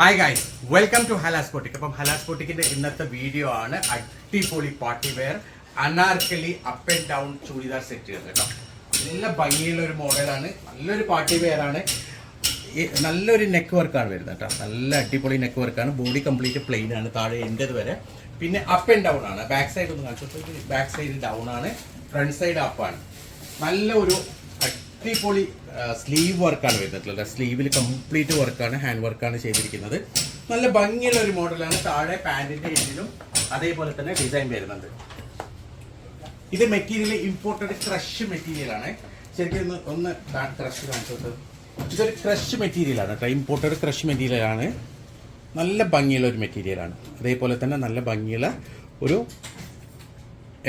Hi guys welcome to ഹലാസ്പോട്ടിക് അപ്പം ഹലാസ്പോട്ടിക്കിന്റെ ഇന്നത്തെ വീഡിയോ ആണ് അടിപൊളി party wear Anarkali up and down churidar സെറ്റുകൾ കേട്ടോ. നല്ല ഭംഗിയുള്ള ഒരു മോഡലാണ് നല്ലൊരു പാർട്ടി വെയർ ആണ്. നല്ലൊരു നെക്ക് വർക്കാണ് വരുന്നത് കേട്ടോ. നല്ല അടിപൊളി നെക്ക് വർക്കാണ് ബോഡി കംപ്ലീറ്റ് പ്ലെയിൻ ആണ് താഴെ എന്റെത് വരെ. പിന്നെ അപ്പ് ആൻഡ് ഡൗൺ ആണ്. ബാക്ക് സൈഡ് ഒന്ന് കാണിച്ചു ബാക്ക് സൈഡ് ഡൗൺ ആണ്. ഫ്രണ്ട് സൈഡ് അപ്പ് ആണ്. നല്ല ഒരു അടിപൊളി സ്ലീവ് വർക്കാണ് വരുന്നിട്ടുള്ളത്. സ്ലീവിൽ കംപ്ലീറ്റ് വർക്കാണ് ഹാൻഡ് വർക്കാണ് ചെയ്തിരിക്കുന്നത്. നല്ല ഭംഗിയുള്ള ഒരു മോഡലാണ് താഴെ പാന്റിന്റെ ഇതിലും അതേപോലെ തന്നെ ഡിസൈൻ വരുന്നുണ്ട്. ഇത് മെറ്റീരിയൽ ഇമ്പോർട്ടഡ് ക്രഷ് മെറ്റീരിയൽ ആണ്. ശരിക്കും ഒന്ന് ക്രഷ് കാണിച്ചു കൊടുത്തത്. ഇതൊരു ക്രഷ് മെറ്റീരിയൽ ആണ് കേട്ടോ. ഇമ്പോർട്ടഡ് ക്രഷ് മെറ്റീരിയൽ ആണ്. നല്ല ഭംഗിയുള്ള ഒരു മെറ്റീരിയൽ ആണ്. അതേപോലെ തന്നെ നല്ല ഭംഗിയുള്ള ഒരു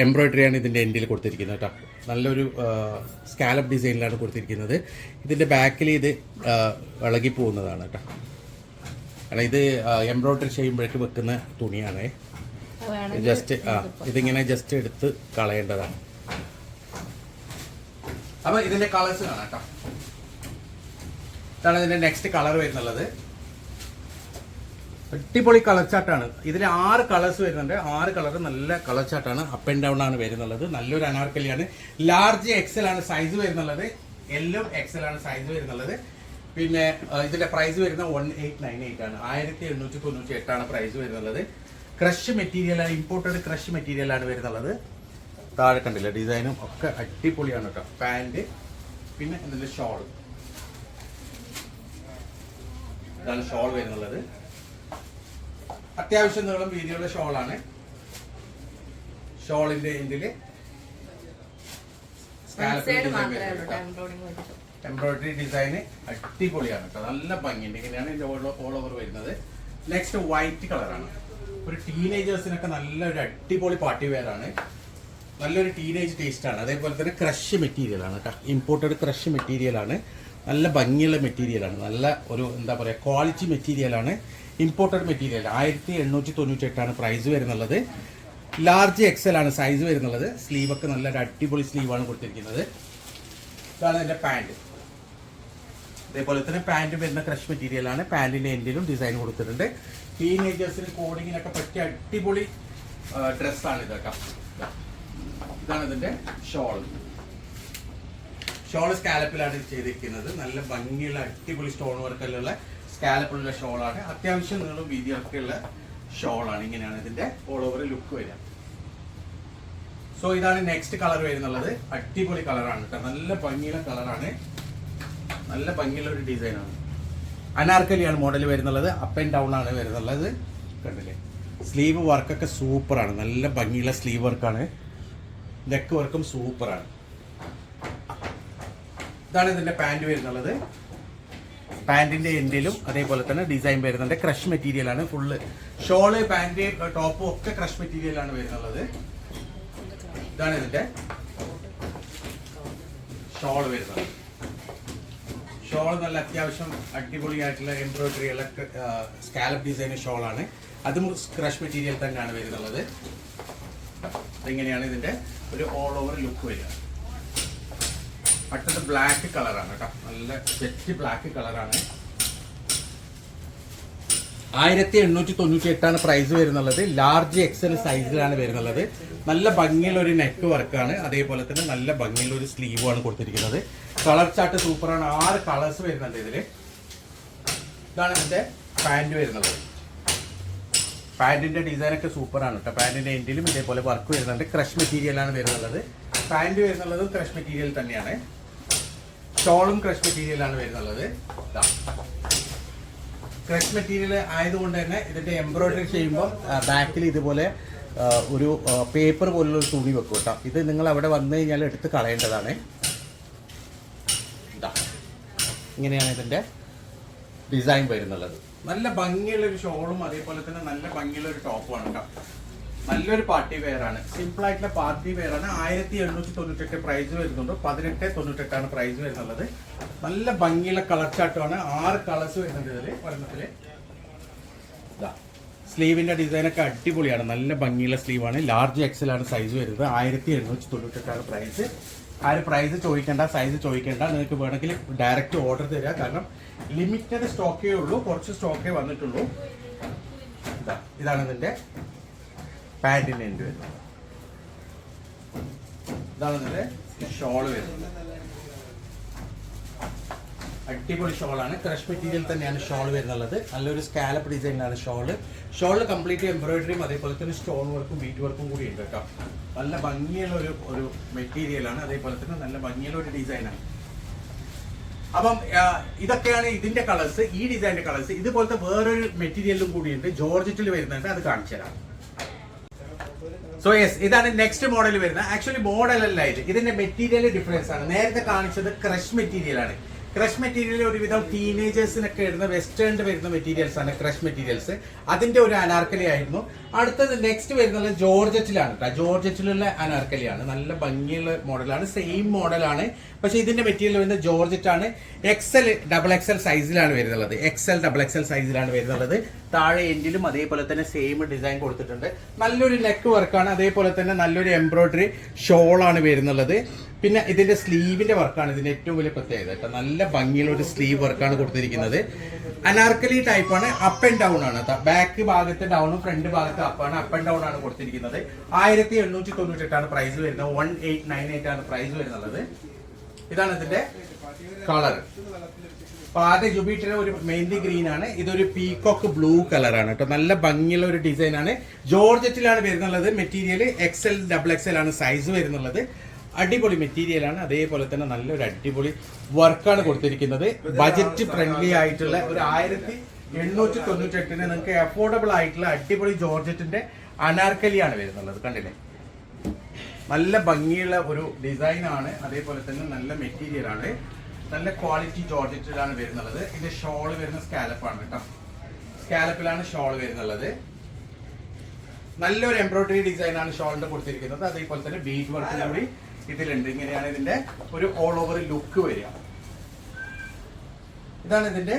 എംബ്രോയിഡറി ആണ് ഇതിന്റെ എൻഡിൽ കൊടുത്തിരിക്കുന്നത് കേട്ടോ. നല്ലൊരു സ്കാലപ്പ് ഡിസൈനിലാണ് കൊടുത്തിരിക്കുന്നത്. ഇതിന്റെ ബാക്കിൽ ഇത് ഇളകി പോകുന്നതാണ് കേട്ടോ. കാരണം ഇത് എംബ്രോയിഡറി ചെയ്യുമ്പോഴേക്ക് വെക്കുന്ന തുണിയാണ്. ജസ്റ്റ് ആ ഇതിങ്ങനെ ജസ്റ്റ് എടുത്ത് കളയേണ്ടതാണ്. അപ്പൊ ഇതിന്റെ കളേഴ്സ് കാണാം കേട്ടോ. ഇതാണ് ഇതിന്റെ നെക്സ്റ്റ് കളർ വരുന്നുള്ളത്. അടിപൊളി കളർ ചാർട്ടാണ് ഇതിൽ ആറ് കളേഴ്സ് വരുന്നുണ്ട്. ആറ് കളർ നല്ല കളർ ചാർട്ടാണ് അപ്പ് ആൻഡ് ഡൗൺ ആണ് വരുന്നുള്ളത്. നല്ലൊരു അനാർക്കലിയാണ്. ലാർജ് എക്സൽ ആണ് സൈസ് വരുന്നുള്ളത്. എല്ലും എക്സൽ ആണ് സൈസ് വരുന്നുള്ളത്. പിന്നെ ഇതിന്റെ പ്രൈസ് വരുന്ന വൺ എയ്റ്റ് നയൻ എയ്റ്റ് ആണ്. ആയിരത്തി എണ്ണൂറ്റി തൊണ്ണൂറ്റി എട്ടാണ് പ്രൈസ് വരുന്നുള്ളത്. ക്രഷ് മെറ്റീരിയൽ ആണ് ഇമ്പോർട്ടഡ് ക്രഷ് മെറ്റീരിയൽ ആണ് വരുന്നുള്ളത്. താഴെ കണ്ടില്ല ഡിസൈനും ഒക്കെ അടിപൊളിയാണ് കേട്ടോ പാന്റ് പിന്നെ ഷോൾ ഇതാണ് ഷോൾ വരുന്നുള്ളത്. അത്യാവശ്യം നീളം വീതിയുള്ള ഷോളാണ്. ഷോളിന്റെ എൻഡിൽ എംബ്രോയിഡറി ഡിസൈന് അടിപൊളിയാണ് കേട്ടോ. നല്ല ഭംഗിയുണ്ട്. ഇങ്ങനെയാണ് ഇതിന്റെ ഓൾ ഓവർ വരുന്നത്. നെക്സ്റ്റ് വൈറ്റ് കളറാണ് ഒരു ടീനേജേഴ്സിനൊക്കെ നല്ലൊരു അടിപൊളി പാർട്ടി വെയർ ആണ്. നല്ലൊരു ടീനേജ് ടേസ്റ്റ് ആണ്. അതേപോലെ തന്നെ ക്രഷ് മെറ്റീരിയൽ ആണ് കേട്ടോ. ഇമ്പോർട്ടഡ് ക്രഷ് മെറ്റീരിയൽ ആണ്. നല്ല ഭംഗിയുള്ള മെറ്റീരിയൽ ആണ്. നല്ല ഒരു എന്താ പറയുക ക്വാളിറ്റി മെറ്റീരിയൽ ആണ്. ഇമ്പോർട്ടഡ് മെറ്റീരിയൽ ആയിരത്തി എണ്ണൂറ്റി തൊണ്ണൂറ്റി എട്ടാണ് പ്രൈസ് വരുന്നുള്ളത്. ലാർജ് എക്സൽ ആണ് സൈസ് വരുന്നുള്ളത്. സ്ലീവൊക്കെ നല്ല അടിപൊളി സ്ലീവാണ് കൊടുത്തിരിക്കുന്നത്. ഇതാണ് എന്റെ പാന്റ് അതേപോലെ തന്നെ പാന്റ് വരുന്ന ക്രഷ് മെറ്റീരിയലാണ് ആണ്. പാൻറിന്റെ എൻഡിലും ഡിസൈൻ കൊടുത്തിട്ടുണ്ട്. ടീനേജേഴ്സിന് കോഡിങ്ങിനൊക്കെ പറ്റിയ അടിപൊളി ഡ്രസ്സാണ് ഇതൊക്കെ ഇതാണ് ഇതിന്റെ ഷോൾ ഷോൾ സ്കാലപ്പിലാണ് ചെയ്തിരിക്കുന്നത്. നല്ല ഭംഗിയുള്ള അടിപൊളി സ്റ്റോൺ വർക്കെല്ലാം സ്കാലപ്പിലുള്ള ഷോളാണ്. അത്യാവശ്യം നീളും വീതിയൊക്കെ ഉള്ള ഷോളാണ്. ഇങ്ങനെയാണ് ഇതിന്റെ ഓൾ ഓവർ ലുക്ക് വരിക. സോ ഇതാണ് നെക്സ്റ്റ് കളർ വരുന്നുള്ളത്. അടിപൊളി കളറാണ് കേട്ടോ നല്ല ഭംഗിയുള്ള കളറാണ് നല്ല ഭംഗിയുള്ള ഒരു ഡിസൈനാണ് അനാർക്കലിയാണ് മോഡൽ വരുന്നുള്ളത്. അപ്പ് ആൻഡ് ഡൗൺ ആണ് വരുന്നുള്ളത്. കണ്ടില്ലേ? സ്ലീവ് വർക്കൊക്കെ സൂപ്പറാണ് നല്ല ഭംഗിയുള്ള സ്ലീവ് വർക്കാണ് നെക്ക് വർക്കും സൂപ്പറാണ് ഇതാണ് ഇതിന്റെ പാന്റ് വരുന്നുള്ളത്. പാൻറിന്റെ എൻഡിലും അതേപോലെ തന്നെ ഡിസൈൻ വരുന്നുണ്ട്. ക്രഷ് മെറ്റീരിയൽ ആണ് ഫുള്ള് ഷോൾ പാന്റ് ടോപ്പും ഒക്കെ ക്രഷ് മെറ്റീരിയൽ ആണ് വരുന്നുള്ളത് ഇതാണ് ഇതിന്റെ ഷോൾ വരുന്നത്. ഷോൾ നല്ല അത്യാവശ്യം അടിപൊളിയായിട്ടുള്ള എംബ്രോയിഡറി ഉള്ള സ്കാലപ്പ് ഡിസൈൻ ഷോളാണ് അതും ക്രഷ് മെറ്റീരിയൽ തന്നെയാണ് വരുന്നുള്ളത് ഇങ്ങനെയാണ് ഇതിന്റെ ഒരു ഓൾ ഓവർ ലുക്ക് വരിക? അടുത്തത് ബ്ലാക്ക് കളറാണ് കേട്ടോ. നല്ല ജെറ്റ് ബ്ലാക്ക് കളറാണ് ആയിരത്തി എണ്ണൂറ്റി തൊണ്ണൂറ്റി എട്ടാണ് പ്രൈസ് വരുന്നുള്ളത് ലാർജ് എക്സൽ സൈസിലാണ് വരുന്നുള്ളത്. നല്ല ഭംഗിയുള്ള ഒരു നെക്ക് വർക്കാണ് അതേപോലെ തന്നെ നല്ല ഭംഗിയുള്ള ഒരു സ്ലീവാണ് കൊടുത്തിരിക്കുന്നത്. കളർ ചാർട്ട് സൂപ്പറാണ് ആറ് കളേഴ്സ് വരുന്നുണ്ട് ഇതിൽ ഇതാണ് ഇതിന്റെ പാന്റ് വരുന്നത്. പാൻറിന്റെ ഡിസൈൻ ഒക്കെ സൂപ്പറാണ് കേട്ടോ. പാൻറിന്റെ എൻഡിലും ഇതേപോലെ വർക്ക് വരുന്നുണ്ട്. ക്രഷ് മെറ്റീരിയലാണ് വരുന്നുള്ളത്. പാന്റ് വരുന്നുള്ളത് ക്രഷ് മെറ്റീരിയൽ തന്നെയാണ്. ഷോളും ക്രഷ് മെറ്റീരിയലാണ് വരുന്നുള്ളത്. ക്രഷ് മെറ്റീരിയൽ ആയതുകൊണ്ട് തന്നെ ഇതിന്റെ എംബ്രോയിഡറി ചെയ്യുമ്പോൾ ബാക്കിൽ ഇതുപോലെ ഒരു പേപ്പർ പോലുള്ള ഒരു തുണി വെക്കും കേട്ടോ. ഇത് നിങ്ങൾ അവിടെ വന്നു കഴിഞ്ഞാൽ എടുത്ത് കളയേണ്ടതാണ്. ഇങ്ങനെയാണ് ഇതിന്റെ ഡിസൈൻ വരുന്നുള്ളത്. നല്ല ഭംഗിയുള്ള ഒരു ഷോളും അതേപോലെ തന്നെ നല്ല ഭംഗിയുള്ള ഒരു ടോപ്പുമാണ് കേട്ടോ. നല്ലൊരു പാർട്ടി വെയർ ആണ്. സിമ്പിൾ ആയിട്ടുള്ള പാർട്ടി വെയർ ആണ്. ആയിരത്തി എണ്ണൂറ്റി തൊണ്ണൂറ്റെട്ട് പ്രൈസ് വരുന്നുണ്ട്. പതിനെട്ട് തൊണ്ണൂറ്റെട്ടാണ് പ്രൈസ് വരുന്നുള്ളത്. നല്ല ഭംഗിയുള്ള കളർ ചാട്ടമാണ് ആറ് കളേഴ്സ് വരുന്നുണ്ട് ഇതിൽ ഒരെണ്ണത്തിൽ. ഡിസൈൻ ഒക്കെ അടിപൊളിയാണ്. നല്ല ഭംഗിയുള്ള സ്ലീവാണ് ലാർജ് എക്സൽ ആണ് സൈസ് വരുന്നത്. ആയിരത്തി എണ്ണൂറ്റി തൊണ്ണൂറ്റെട്ടാണ് പ്രൈസ് ആ ഒരു പ്രൈസ് ചോദിക്കേണ്ട സൈസ് ചോദിക്കേണ്ട. നിങ്ങൾക്ക് വേണമെങ്കിൽ ഡയറക്റ്റ് ഓർഡർ തരിക. കാരണം ലിമിറ്റഡ് സ്റ്റോക്കേ ഉള്ളൂ. കുറച്ച് സ്റ്റോക്കേ വന്നിട്ടുള്ളൂ. ഇതാ. ഇതാണ് ഇതിന്റെ പാന്റിന്റെ എൻഡ് വരുന്നത്. ഇതാണ് ഇതിന്റെ ഷോൾ വരുന്നത്. അടിപൊളി ഷോളാണ്. ക്രഷ് മെറ്റീരിയൽ തന്നെയാണ് ഷോൾ വരുന്നുള്ളത്. നല്ലൊരു സ്കാലപ്പ് ഡിസൈനാണ് ഷോൾ. ഷോളിൽ കംപ്ലീറ്റ് എംബ്രോയിഡറിയും അതേപോലെ തന്നെ സ്റ്റോൺ വർക്കും ബീറ്റ് വർക്കും കൂടി ഉണ്ട് കേട്ടോ. നല്ല ഭംഗിയുള്ള ഒരു ഒരു മെറ്റീരിയലാണ് അതേപോലെ തന്നെ നല്ല ഭംഗിയുള്ള ഒരു ഡിസൈനാണ് അപ്പം ഇതൊക്കെയാണ് ഇതിന്റെ കളേഴ്സ് ഈ ഡിസൈനിന്റെ കളേഴ്സ് ഇതുപോലത്തെ വേറൊരു മെറ്റീരിയലും കൂടിയുണ്ട് ജോർജറ്റിൽ വരുന്നുണ്ട്. അത് കാണിച്ചു തരാം സോ യെസ് ഇതാണ് നെക്സ്റ്റ് മോഡൽ വരുന്നത്. ആക്ച്വലി മോഡൽ അല്ല ഇത്. ഇതിന്റെ മെറ്റീരിയൽ ഡിഫറൻസ് ആണ്. നേരത്തെ കാണിച്ചത് ക്രഷ് മെറ്റീരിയൽ ആണ്. ക്രഷ് മെറ്റീരിയൽ ഒരുവിധം ടീനേജേഴ്സിനൊക്കെ ഇടുന്ന വെസ്റ്റേണിൽ വരുന്ന മെറ്റീരിയൽസ് ആണ് ക്രഷ് മെറ്റീരിയൽസ് അതിന്റെ ഒരു അനാർക്കലി ആയിരുന്നു അടുത്തത് നെക്സ്റ്റ് വരുന്നത് ജോർജറ്റിലാണ് കേട്ടോ ജോർജറ്റിലുള്ള അനാർക്കലിയാണ്. നല്ല ഭംഗിയുള്ള മോഡലാണ് സെയിം മോഡലാണ് പക്ഷെ ഇതിന്റെ മെറ്റീരിയൽ വരുന്നത് ജോർജറ്റ് ആണ് എക്സൽ ഡബിൾ എക്സൽ സൈസിലാണ് വരുന്നത് എക്സൽ ഡബിൾ എക്സൽ സൈസിലാണ് വരുന്നത് താഴെ എൻഡിലും അതേപോലെ തന്നെ സെയിം ഡിസൈൻ കൊടുത്തിട്ടുണ്ട്. നല്ലൊരു നെക്ക് വർക്കാണ് അതേപോലെ തന്നെ നല്ലൊരു എംബ്രോയിഡറി ഷോളാണ് വരുന്നുള്ളത്. പിന്നെ ഇതിന്റെ സ്ലീവിന്റെ വർക്കാണ് ഇതിന്റെ ഏറ്റവും വലിയ പ്രത്യേകത കേട്ടോ. നല്ല ഭംഗിയുള്ള ഒരു സ്ലീവ് വർക്കാണ് കൊടുത്തിരിക്കുന്നത്. അനാർക്കലി ടൈപ്പ് ആണ് അപ്പ് ആൻഡ് ഡൗൺ ആണ് ബാക്ക് ഭാഗത്ത് ഡൗണും ഫ്രണ്ട് ഭാഗത്ത് അപ്പ് ആണ് അപ്പ് ആൻഡ് ഡൗൺ ആണ് കൊടുത്തിരിക്കുന്നത്. ആയിരത്തി എണ്ണൂറ്റി തൊണ്ണൂറ്റി എട്ടാണ് പ്രൈസ് വരുന്നത്. വൺ എയ്റ്റ് നയൻ എയ്റ്റ് ആണ് പ്രൈസ് വരുന്നത് ഇതാണ് ഇതിന്റെ കളർ അപ്പൊ ആദ്യം ജുബീറ്റർ ഒരു മെയിൻലി ഗ്രീൻ ആണ്. ഇതൊരു പീകോക്ക് ബ്ലൂ കളറാണ് കേട്ടോ. നല്ല ഭംഗിയുള്ള ഒരു ഡിസൈൻ ആണ്. ജോർജറ്റിലാണ് വരുന്നുള്ളത്. Material X L double X L ആണ് സൈസ് വരുന്നുള്ളത്. അടിപൊളി മെറ്റീരിയൽ ആണ്. അതേപോലെ തന്നെ നല്ലൊരു അടിപൊളി വർക്കാണ് കൊടുത്തിരിക്കുന്നത്. ബജറ്റ് ഫ്രണ്ട്ലി ആയിട്ടുള്ള ഒരു ആയിരത്തി എണ്ണൂറ്റി തൊണ്ണൂറ്റി എട്ടിന് നിങ്ങൾക്ക് അഫോർഡബിൾ ആയിട്ടുള്ള അടിപൊളി ജോർജറ്റിന്റെ അനാർക്കലിയാണ് വരുന്നുള്ളത്. കണ്ടില്ലേ? നല്ല ഭംഗിയുള്ള ഒരു ഡിസൈൻ ആണ്. അതേപോലെ തന്നെ നല്ല മെറ്റീരിയൽ ആണ്. നല്ല ക്വാളിറ്റി ജോർജറ്റിലാണ് വരുന്നുള്ളത്. ഇതിന്റെ ഷോൾ വരുന്ന സ്കാലപ്പാണ് കേട്ടോ. സ്കാലപ്പിലാണ് ഷോൾ വരുന്നുള്ളത്. നല്ലൊരു എംബ്രോയിഡറി ഡിസൈനാണ് ഷോളിന്റെ കൊടുത്തിരിക്കുന്നത്. അതേപോലെ തന്നെ ബീറ്റ് വർക്ക് കൂടി ഇതിലുണ്ട്. ഇങ്ങനെയാണ് ഇതിന്റെ ഒരു ഓൾ ഓവർ ലുക്ക് വരിക. ഇതാണ് ഇതിന്റെ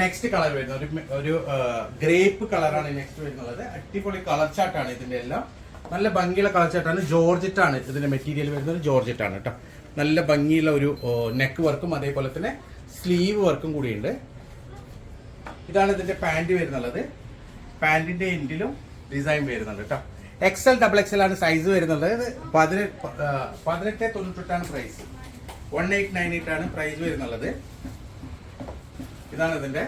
നെക്സ്റ്റ് കളർ വരുന്നത്. ഒരു ഒരു ഗ്രേപ്പ് കളറാണ് നെക്സ്റ്റ് വരുന്നത് അടിപൊളി കളർ ചാർട്ടാണ് ഇതിന്റെ എല്ലാം. നല്ല ഭംഗിയുള്ള കളർ ചാർട്ടാണ് ജോർജറ്റ് ആണ് ഇതിന്റെ മെറ്റീരിയൽ വരുന്നത്. ജോർജറ്റ് ആണ് കേട്ടോ. നല്ല ഭംഗിയുള്ള ഒരു നെക്ക് വർക്കും അതേപോലെ തന്നെ സ്ലീവ് വർക്കും കൂടിയുണ്ട്. ഇതാണ് ഇതിന്റെ പാന്റ് വരുന്നുള്ളത്. പാന്റിന്റെ എൻഡിലും ഡിസൈൻ വരുന്നുണ്ട് കേട്ടോ എക്സൽ ഡബിൾ എക്സൽ ആണ് സൈസ് വരുന്നത്. പതിനെട്ട് പതിനെട്ട് തൊണ്ണൂറ്റെട്ടാണ് price one eight nine eight ആണ് പ്രൈസ് വരുന്നുള്ളത്. ഇതാണ് ഇതിന്റെ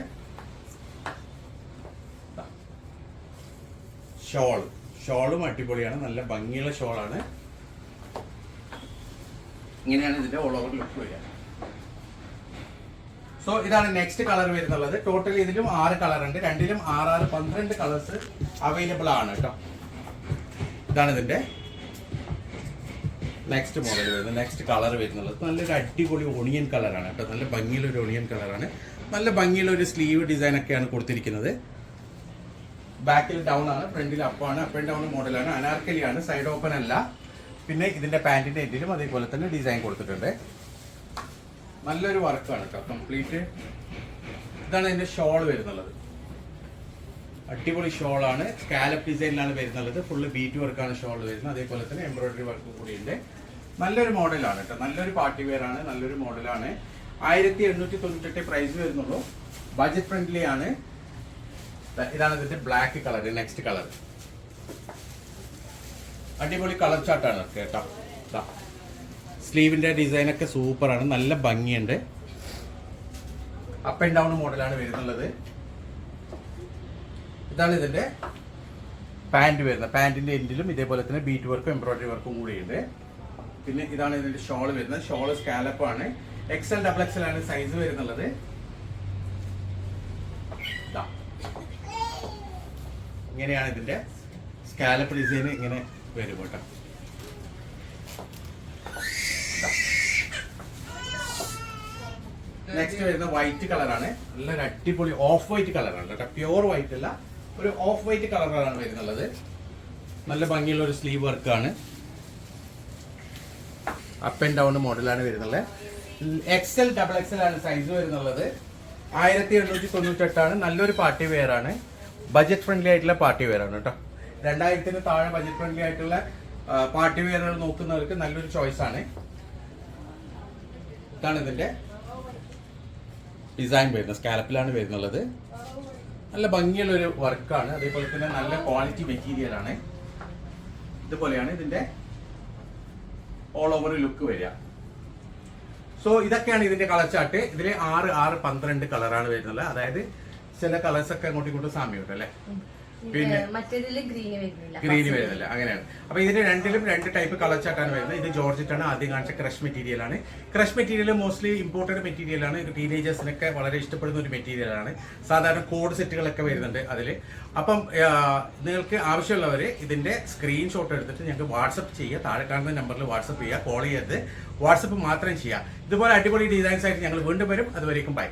ഷോൾ. ഷോളും അടിപൊളിയാണ്. നല്ല ഭംഗിയുള്ള ഷോളാണ്. ഇങ്ങനെയാണ് ഇതിന്റെ ഓൾ ഓവർ ലുക്ക് വരിക. സോ ഇതാണ് നെക്സ്റ്റ് കളർ വരുന്നുള്ളത്. ടോട്ടൽ ഇതിലും ആറ് കളർ ഉണ്ട്. രണ്ടിലും ആറ് ആറ് പന്ത്രണ്ട് കളേഴ്സ് അവൈലബിൾ ആണ് കേട്ടോ. ഇതാണ് ഇതിന്റെ നെക്സ്റ്റ് മോഡൽ വരുന്നത്. നെക്സ്റ്റ് കളർ വരുന്നുള്ളത്. നല്ലൊരു അടിപൊളി ഓണിയൻ കളറാണ് കേട്ടോ. നല്ല ഭംഗിയുള്ള ഒരു ഓണിയൻ കളറാണ് നല്ല ഭംഗിയുള്ള ഒരു സ്ലീവ് ഡിസൈൻ ഒക്കെയാണ് കൊടുത്തിരിക്കുന്നത്. ബാക്കിൽ ഡൗൺ ആണ് ഫ്രണ്ടിൽ അപ്പാണ് അപ്പ് ആൻഡ് ഡൗൺ മോഡലാണ് അനാർക്കലിയാണ് സൈഡ് ഓപ്പൺ അല്ല. പിന്നെ ഇതിന്റെ പാന്റിന്റെ എൻഡിലും അതേപോലെ തന്നെ ഡിസൈൻ കൊടുത്തിട്ടുണ്ട്. നല്ലൊരു വർക്കാണ് കേട്ടോ കംപ്ലീറ്റ്. ഇതാണ് ഇതിന്റെ ഷോൾ വരുന്നുള്ളത്. അടിപൊളി ഷോൾ ആണ് സ്കാലപ്പ് ഡിസൈനിലാണ് വരുന്നുള്ളത്. ഫുള്ള് ബീറ്റ് വർക്കാണ് ഷോൾ വരുന്നത്. അതേപോലെ തന്നെ എംബ്രോയിഡറി വർക്കും കൂടിയുണ്ട് നല്ലൊരു മോഡലാണ് കേട്ടോ നല്ലൊരു പാർട്ടി വെയർ ആണ് നല്ലൊരു മോഡലാണ്. ആയിരത്തി എണ്ണൂറ്റി തൊണ്ണൂറ്റെട്ട് പ്രൈസ് വരുന്നുള്ളൂ. ബജറ്റ് ഫ്രണ്ട്ലി ആണ്. ഇതാണ് ഇതിന്റെ ബ്ലാക്ക് കളർ നെക്സ്റ്റ് കളർ അടിപൊളി കളർ ചാർട്ടാണ് കേട്ടോ. ദാ. സ്ലീവിന്റെ ഡിസൈൻ ഒക്കെ സൂപ്പറാണ് നല്ല ഭംഗിയുണ്ട്. അപ്പ് ആൻഡ് ഡൗൺ മോഡലാണ് വരുന്നുള്ളത്. ഇതാണ് ഇതിന്റെ പാന്റ് വരുന്നത്. പാന്റിന്റെ എൻഡിലും ഇതേപോലെ തന്നെ ബീറ്റ് വർക്കും എംബ്രോയിഡറി വർക്കും കൂടിയുണ്ട്. പിന്നെ ഇതാണ് ഇതിന്റെ ഷോൾ വരുന്നത്. ഷോൾ സ്കാലപ്പ് ആണ്. എക്സൽ ഡബിൾ എക്സൽ ആണ് സൈസ് വരുന്നുള്ളത്. ഇങ്ങനെയാണ് ഇതിന്റെ സ്കാലപ്പ് ഡിസൈൻ ഇങ്ങനെ വരും കേട്ടോ. നെക്സ്റ്റ് വരുന്ന വൈറ്റ് കളറാണ് നല്ലൊരു അടിപൊളി ഓഫ് വൈറ്റ് കളറാണ് കേട്ടോ. പ്യുവർ വൈറ്റ് അല്ല ഒരു ഓഫ് വൈറ്റ് കളറാണ് വരുന്നുള്ളത്. നല്ല ഭംഗിയുള്ള ഒരു സ്ലീവ് വർക്കാണ് അപ്പ് ആൻഡ് ഡൗൺ മോഡലാണ് വരുന്നത് എക്സൽ ഡബിൾ എക്സൽ ആണ് സൈസ് വരുന്നുള്ളത്. ആയിരത്തി എണ്ണൂറ്റി തൊണ്ണൂറ്റെട്ടാണ്. നല്ലൊരു പാർട്ടി വെയർ ആണ്. ബജറ്റ് ഫ്രണ്ട്ലി ആയിട്ടുള്ള പാർട്ടി വെയർ ആണ് കേട്ടോ. രണ്ടായിരത്തിന് താഴെ ബജറ്റ് ഫ്രണ്ട്ലി ആയിട്ടുള്ള പാർട്ടി വെയറുകൾ നോക്കുന്നവർക്ക് നല്ലൊരു ചോയ്സ് ആണ്. ഇതാണ് ഇതിന്റെ ഡിസൈൻ വരുന്നത്. സ്കാലപ്പിലാണ് വരുന്നുള്ളത്. നല്ല ഭംഗിയുള്ള ഒരു വർക്കാണ് അതേപോലെ തന്നെ നല്ല ക്വാളിറ്റി മെറ്റീരിയൽ ആണ്. ഇതുപോലെയാണ് ഇതിന്റെ ഓൾ ഓവർ ലുക്ക് വരിക. സോ ഇതൊക്കെയാണ് ഇതിന്റെ കളർ ചാർട്ട് ഇതിൽ ആറ് ആറ് പന്ത്രണ്ട് കളറാണ് വരുന്നത്. അതായത് ചില കളേഴ്സ് ഒക്കെ അങ്ങോട്ടും ഇങ്ങോട്ടും സാമ്യമുണ്ട് അല്ലേ പിന്നെ ഗ്രീന് വരുന്നില്ല. ഗ്രീന് വരുന്നില്ല. അങ്ങനെയാണ്. അപ്പൊ ഇതിന് രണ്ടിലും രണ്ട് ടൈപ്പ് കളർ ചാട്ടാണ് വരുന്നത്. ഇത് ജോർജറ്റാണ്. ആദ്യം കാണിച്ച ക്രഷ് മെറ്റീരിയൽ ആണ്. Crush material mostly imported material ആണ്. ടീനേജേഴ്സിനൊക്കെ വളരെ ഇഷ്ടപ്പെടുന്ന ഒരു മെറ്റീരിയൽ ആണ്. സാധാരണ കോഡ് സെറ്റുകളൊക്കെ വരുന്നുണ്ട് അതിൽ അപ്പം നിങ്ങൾക്ക് ആവശ്യമുള്ളവർ ഇതിന്റെ സ്ക്രീൻഷോട്ട് എടുത്തിട്ട് ഞങ്ങൾക്ക് വാട്സപ്പ് ചെയ്യുക. താഴെ കാണുന്ന നമ്പറിൽ വാട്സപ്പ് ചെയ്യുക. കോൾ ചെയ്യരുത്. വാട്സപ്പ് മാത്രം ചെയ്യുക. ഇതുപോലെ അടിപൊളി ഡിസൈൻസ് ആയിട്ട് ഞങ്ങൾ വീണ്ടും വരും. അതുവരേക്കും ബൈ